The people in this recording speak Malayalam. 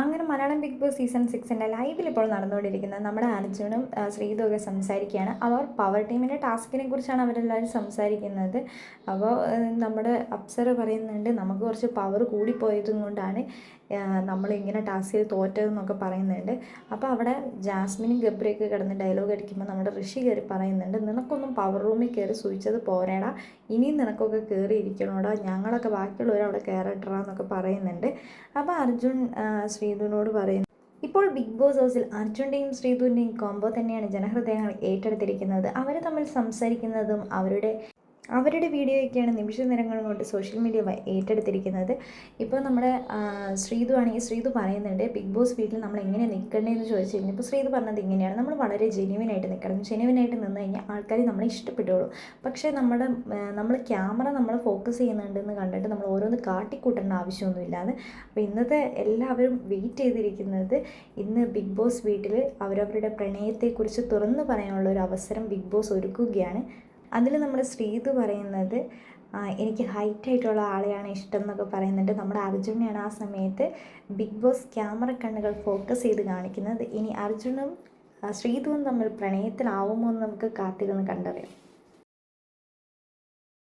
അങ്ങനെ മലയാളം ബിഗ് ബോസ് സീസൺ സിക്സിന്റെ ലൈവിൽ ഇപ്പോൾ നടന്നുകൊണ്ടിരിക്കുന്ന നമ്മുടെ അർജുനും ശ്രീതുമൊക്കെ സംസാരിക്കുകയാണ്. അവർ പവർ ടീമിന്റെ ടാസ്കിനെ കുറിച്ചാണ് അവരെല്ലാവരും സംസാരിക്കുന്നത്. അപ്പോൾ നമ്മുടെ അപ്സർ പറയുന്നുണ്ട് നമുക്ക് കുറച്ച് പവർ കൂടിപ്പോയതും കൊണ്ടാണ് ആ, ടാസ്ക് ടാസ്കിൽ തോറ്റതെന്നൊക്കെ പറയുന്നുണ്ട്. അപ്പോൾ അവിടെ ജാസ്മിനും ഗബ്രിയൊക്കെ കിടന്ന് ഡയലോഗ് അടിക്കുമ്പോൾ നമ്മുടെ ഋഷി കയറി പറയുന്നുണ്ട് നിനക്കൊന്നും പവർ റൂമിൽ കയറി സൂചിച്ചത് പോരേടാ. ഇനിയും നിനക്കൊക്കെ കയറി ഇരിക്കണോടാ ഞങ്ങളൊക്കെ ബാക്കിയുള്ളവർ അവിടെ എന്നൊക്കെ പറയുന്നുണ്ട്. അപ്പോൾ അർജുൻ ആ, ശ്രീധുവിനോട് പറയുന്നു. ഇപ്പോൾ ബിഗ് ബോസ് ഹൗസിൽ അർജുന്റെയും ശ്രീധുവിന്റെയും കോംബോ തന്നെയാണ് ജനഹൃദയങ്ങൾ ഏറ്റെടുത്തിരിക്കുന്നത്. അവർ തമ്മിൽ സംസാരിക്കുന്നതും അവരുടെ അവരുടെ വീഡിയോയൊക്കെയാണ് നിമിഷ നേരങ്ങൾ കൊണ്ട് സോഷ്യൽ മീഡിയ ഏറ്റെടുത്തിരിക്കുന്നത്. ഇപ്പോൾ നമ്മുടെ ശ്രീതു ആണെങ്കിൽ ശ്രീതു പറയുന്നുണ്ട് ബിഗ് ബോസ് വീട്ടിൽ നമ്മൾ എങ്ങനെ നിൽക്കണ്ടേന്ന് ചോദിച്ചു കഴിഞ്ഞാൽ ഇപ്പോൾ ശ്രീതു പറഞ്ഞത് ഇങ്ങനെയാണ്. നമ്മൾ വളരെ ജെനുവിനായിട്ട് നിൽക്കണം. ജെനുവിനായിട്ട് നിന്ന് കഴിഞ്ഞാൽ ആൾക്കാർ നമ്മളെ ഇഷ്ടപ്പെട്ടോളൂ പക്ഷേ നമ്മുടെ നമ്മൾ ക്യാമറ നമ്മൾ ഫോക്കസ് ചെയ്യുന്നുണ്ടെന്ന് കണ്ടിട്ട് നമ്മൾ ഓരോന്ന് കാട്ടിക്കൂട്ടേണ്ട ആവശ്യമൊന്നുമില്ലാതെ അപ്പോൾ ഇന്നത്തെ എല്ലാവരും വെയിറ്റ് ചെയ്തിരിക്കുന്നത് ഇന്ന് ബിഗ് ബോസ് വീട്ടിൽ അവരവരുടെ പ്രണയത്തെക്കുറിച്ച് തുറന്നു പറയാനുള്ള ഒരു അവസരം ബിഗ് ബോസ് ഒരുക്കുകയാണ്. അതിൽ നമ്മുടെ ശ്രീതു പറയുന്നത് എനിക്ക് ഹൈറ്റ് ആയിട്ടുള്ള ആളെയാണ് ഇഷ്ടം എന്നൊക്കെ പറയുന്നുണ്ട്. നമ്മുടെ അർജുനെയാണ് ആ സമയത്ത് ബിഗ് ബോസ് ക്യാമറ കണ്ണുകൾ ഫോക്കസ് ചെയ്ത് കാണിക്കുന്നത്. ഇനി അർജുനും ശ്രീതുവും തമ്മിൽ പ്രണയത്തിലാവുമോ എന്ന് നമുക്ക് കാത്തിരുന്ന് കണ്ടറിയാം.